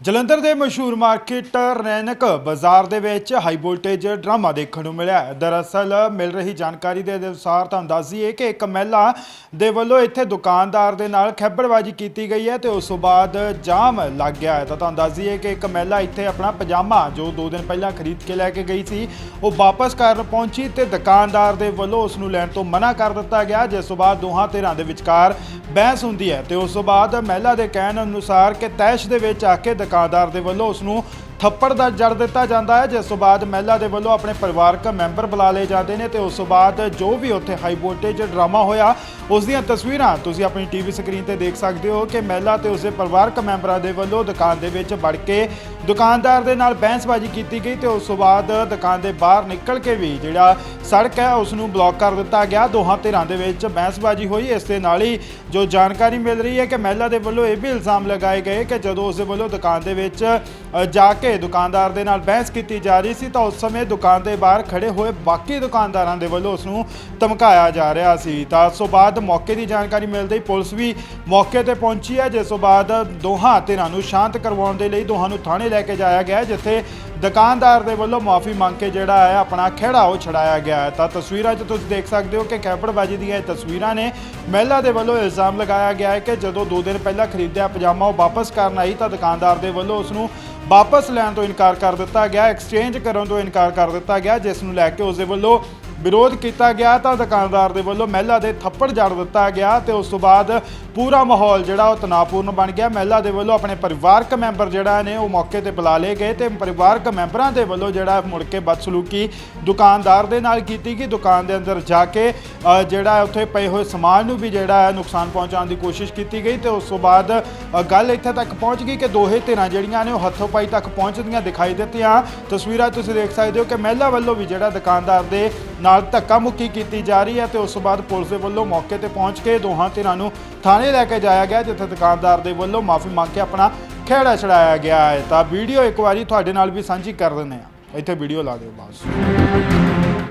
ਜਲੰਧਰ ਦੇ ਮਸ਼ਹੂਰ ਮਾਰਕੀਟ ਰੈਨਕ ਬਾਜ਼ਾਰ ਦੇ ਵਿੱਚ ਹਾਈ ਵੋਲਟੇਜ ਡਰਾਮਾ ਦੇਖਣ ਨੂੰ ਮਿਲਿਆ ਹੈ। ਦਰਅਸਲ, ਮਿਲ ਰਹੀ ਜਾਣਕਾਰੀ ਦੇ ਅਨੁਸਾਰ ਤੁਹਾਨੂੰ ਦੱਸ ਦਈਏ ਕਿ ਇੱਕ ਮਹਿਲਾ ਦੇ ਵੱਲੋਂ ਇੱਥੇ ਦੁਕਾਨਦਾਰ ਦੇ ਨਾਲ ਖੱਬੜਬਾਜੀ ਕੀਤੀ ਗਈ ਹੈ ਤੇ ਉਸ ਤੋਂ ਬਾਅਦ ਜਾਮ ਲੱਗ ਗਿਆ ਹੈ ਤਾਂ ਤੁਹਾਨੂੰ ਦੱਸ ਦਈਏ ਕਿ ਇੱਕ ਮਹਿਲਾ ਇੱਥੇ ਆਪਣਾ ਪਜਾਮਾ ਜੋ 2 ਦਿਨ ਪਹਿਲਾਂ ਖਰੀਦ ਕੇ ਲੈ ਕੇ ਗਈ ਸੀ, ਉਹ ਵਾਪਸ ਕਰਨ ਪਹੁੰਚੀ ਤੇ ਦੁਕਾਨਦਾਰ ਦੇ ਵੱਲੋਂ ਉਸ ਨੂੰ ਲੈਣ ਤੋਂ ਮਨਾ ਕਰ ਦਿੱਤਾ ਗਿਆ, ਜਿਸ ਤੋਂ ਬਾਅਦ ਦੋਹਾਂ ਧਿਰਾਂ ਦੇ ਵਿਚਕਾਰ ਬਹਿਸ ਹੁੰਦੀ ਹੈ ਤੇ ਉਸ ਤੋਂ ਬਾਅਦ ਮਹਿਲਾ ਦੇ ਕਹਿਣ ਅਨੁਸਾਰ ਕਿ ਤੈਸ਼ ਦੇ ਵਿੱਚ ਆ ਕੇ ਦੁਕਾਨਦਾਰ ਦੇ ਵੱਲੋਂ ਉਸ ਨੂੰ ਥੱਪੜ ਦਾ ਜੜ ਦਿੱਤਾ ਜਾਂਦਾ ਹੈ। ਜਿਸ ਤੋਂ ਬਾਅਦ ਮਹਿਲਾ ਦੇ ਵੱਲੋਂ ਆਪਣੇ ਪਰਿਵਾਰਕ ਮੈਂਬਰ ਬੁਲਾ ਲਏ ਜਾਂਦੇ ਨੇ ਤੇ ਉਸ ਤੋਂ ਬਾਅਦ ਜੋ ਵੀ ਉੱਥੇ ਹਾਈ ਵੋਲਟੇਜ ਡਰਾਮਾ ਹੋਇਆ, ਉਸ ਦੀਆਂ ਤਸਵੀਰਾਂ ਤੁਸੀਂ ਆਪਣੀ ਟੀਵੀ ਸਕਰੀਨ ਤੇ ਦੇਖ ਸਕਦੇ ਹੋ ਕਿ ਮਹਿਲਾ ਤੇ ਉਸਦੇ ਪਰਿਵਾਰਕ ਮੈਂਬਰਾਂ ਦੇ ਵੱਲੋਂ ਦੁਕਾਨ ਦੇ ਵਿੱਚ ਵੜ ਕੇ ਦੁਕਾਨਦਾਰ ਦੇ ਨਾਲ ਬਹਿਸਬਾਜ਼ੀ ਕੀਤੀ ਗਈ ਤੇ ਉਸ ਤੋਂ ਬਾਅਦ ਦੁਕਾਨ ਦੇ ਬਾਹਰ ਨਿਕਲ ਕੇ ਵੀ ਜਿਹੜਾ ਸੜਕ ਹੈ, ਉਸ ਨੂੰ ਬਲੌਕ ਕਰ ਦਿੱਤਾ ਗਿਆ। ਦੋਹਾਂ ਧਿਰਾਂ ਦੇ ਵਿੱਚ ਬਹਿਸਬਾਜ਼ੀ ਹੋਈ। ਇਸ ਦੇ ਨਾਲ ਹੀ ਜੋ ਜਾਣਕਾਰੀ ਮਿਲ ਰਹੀ ਹੈ ਕਿ ਮਹਿਲਾ ਦੇ ਵੱਲੋਂ ਇਹ ਵੀ ਇਲਜ਼ਾਮ ਲਗਾਏ ਗਏ ਕਿ ਜਦੋਂ ਉਸ ਦੇ ਵੱਲੋਂ ਦੁਕਾਨ ਦੇ ਵਿੱਚ ਜਾ ਕੇ ਦੁਕਾਨਦਾਰ ਦੇ ਨਾਲ ਬਹਿਸ ਕੀਤੀ ਜਾ ਰਹੀ ਸੀ ਤਾਂ ਉਸ ਸਮੇਂ ਦੁਕਾਨ ਦੇ ਬਾਹਰ ਖੜੇ ਹੋਏ ਬਾਕੀ ਦੁਕਾਨਦਾਰਾਂ ਦੇ ਵੱਲੋਂ ਉਸ ਨੂੰ ਧਮਕਾਇਆ ਜਾ ਰਿਹਾ ਸੀ। ਤਾਂ ਉਸ ਤੋਂ ਬਾਅਦ ਮੌਕੇ ਦੀ ਜਾਣਕਾਰੀ ਮਿਲਦੇ ਹੀ ਪੁਲਿਸ ਵੀ ਮੌਕੇ ਤੇ ਪਹੁੰਚੀ ਹੈ, ਜਿਸ ਤੋਂ ਬਾਅਦ ਦੋਹਾਂ ਧਿਰਾਂ ਨੂੰ ਸ਼ਾਂਤ ਕਰਵਾਉਣ ਦੇ ਲਈ ਦੋਹਾਂ ਨੂੰ ਥਾਣੇ ਲੈ ਕੇ ਜਾਇਆ ਗਿਆ ਜਿੱਥੇ ਦੁਕਾਨਦਾਰ ਦੇ ਵੱਲੋਂ ਮਾਫੀ ਮੰਗ ਕੇ ਜਿਹੜਾ ਹੈ ਆਪਣਾ ਖਹਿੜਾ ਉਹ ਛੜਾਇਆ ਗਿਆ ਹੈ। ਤਾਂ ਤਸਵੀਰਾਂ 'ਚ ਤੁਸੀਂ ਦੇਖ ਸਕਦੇ ਹੋ ਕਿ ਖੈਬੜਬਾਜੀ ਦੀਆਂ ਇਹ ਤਸਵੀਰਾਂ ਨੇ ਮਹਿਲਾ ਦੇ ਵੱਲੋਂ ਇਲਜ਼ਾਮ ਲਗਾਇਆ ਗਿਆ ਹੈ ਕਿ ਜਦੋਂ 2 ਦਿਨ ਪਹਿਲਾਂ ਖਰੀਦਿਆ ਪਜਾਮਾ ਉਹ ਵਾਪਸ ਕਰਨ ਆਈ ਤਾਂ ਦੁਕਾਨਦਾਰ ਦੇ ਵੱਲੋਂ ਉਸ ਨੂੰ ਵਾਪਸ ਲੈਣ ਤੋਂ ਇਨਕਾਰ ਕਰ ਦਿੱਤਾ ਗਿਆ ਐਕਸਚੇਂਜ ਕਰਨ ਤੋਂ ਇਨਕਾਰ ਕਰ ਦਿੱਤਾ ਗਿਆ, ਜਿਸ ਨੂੰ ਲੈ ਕੇ ਉਸ ਦੇ ਵੱਲੋਂ ਵਿਰੋਧ ਕੀਤਾ ਗਿਆ ਤਾਂ ਦੁਕਾਨਦਾਰ ਦੇ ਵੱਲੋਂ ਮਹਿਲਾ ਦੇ ਥੱਪੜ ਜੜ ਦਿੱਤਾ ਗਿਆ ਤੇ ਉਸ ਤੋਂ ਬਾਅਦ ਪੂਰਾ ਮਾਹੌਲ ਜਿਹੜਾ ਉਹ ਤਣਾਅਪੂਰਨ ਬਣ ਗਿਆ। ਮਹਿਲਾ ਦੇ ਵੱਲੋਂ ਆਪਣੇ ਪਰਿਵਾਰਕ ਮੈਂਬਰ ਜਿਹੜਾ ਨੇ ਉਹ ਮੌਕੇ ਤੇ ਬੁਲਾ ਲਏ ਗਏ ਤੇ ਪਰਿਵਾਰਕ ਮੈਂਬਰਾਂ ਦੇ ਵੱਲੋਂ ਜਿਹੜਾ ਮੁੜ ਕੇ ਬਦਸਲੂਕੀ ਦੁਕਾਨਦਾਰ ਦੇ ਨਾਲ ਕੀਤੀ ਗਈ। ਦੁਕਾਨ ਦੇ ਅੰਦਰ ਜਾ ਕੇ ਜਿਹੜਾ ਉੱਥੇ ਪਏ ਹੋਏ ਸਮਾਨ ਨੂੰ ਵੀ ਜਿਹੜਾ ਹੈ ਨੁਕਸਾਨ ਪਹੁੰਚਾਉਣ ਦੀ ਕੋਸ਼ਿਸ਼ ਕੀਤੀ ਗਈ ਤੇ ਉਸ ਤੋਂ ਬਾਅਦ ਗੱਲ ਇੱਥੇ ਤੱਕ ਪਹੁੰਚ ਗਈ ਕਿ ਦੋਹੇ ਧਿਰਾਂ ਜਿਹੜੀਆਂ ਨੇ ਉਹ ਹੱਥੋਂ ਪਾਈ ਤੱਕ ਪਹੁੰਚਦੀਆਂ ਦਿਖਾਈ ਦਿੱਤੀਆਂ। ਤਸਵੀਰਾਂ ਤੁਸੀਂ ਦੇਖ ਸਕਦੇ ਹੋ ਕਿ ਮਹਿਲਾ ਵੱਲੋਂ ਵੀ ਜਿਹੜਾ ਦੁਕਾਨਦਾਰ ਦੇ ਨਾਲ ਧੱਕਾ ਮੁੱਕੀ ਕੀਤੀ ਜਾ ਰਹੀ ਹੈ ਤੇ ਉਸ ਤੋਂ ਬਾਅਦ ਪੁਲਿਸ ਦੇ ਵੱਲੋਂ ਮੌਕੇ ਤੇ ਪਹੁੰਚ ਕੇ ਦੋਹਾਂ ਧਿਰਾਂ ਨੂੰ ਥਾਣੇ ਲੈ ਕੇ ਜਾਇਆ ਗਿਆ, ਜਿੱਥੇ ਦੁਕਾਨਦਾਰ ਦੇ ਵੱਲੋਂ ਮਾਫੀ ਮੰਗ ਕੇ ਆਪਣਾ ਖਹਿੜਾ ਛੜਾਇਆ ਗਿਆ ਹੈ। ਤਾਂ ਵੀਡੀਓ ਇੱਕ ਵਾਰੀ ਤੁਹਾਡੇ ਨਾਲ ਵੀ ਸਾਂਝੀ ਕਰ ਦਿੰਦੇ ਆ ਇੱਥੇ ਵੀਡੀਓ ਲਾ ਦਿਓ ਬਸ।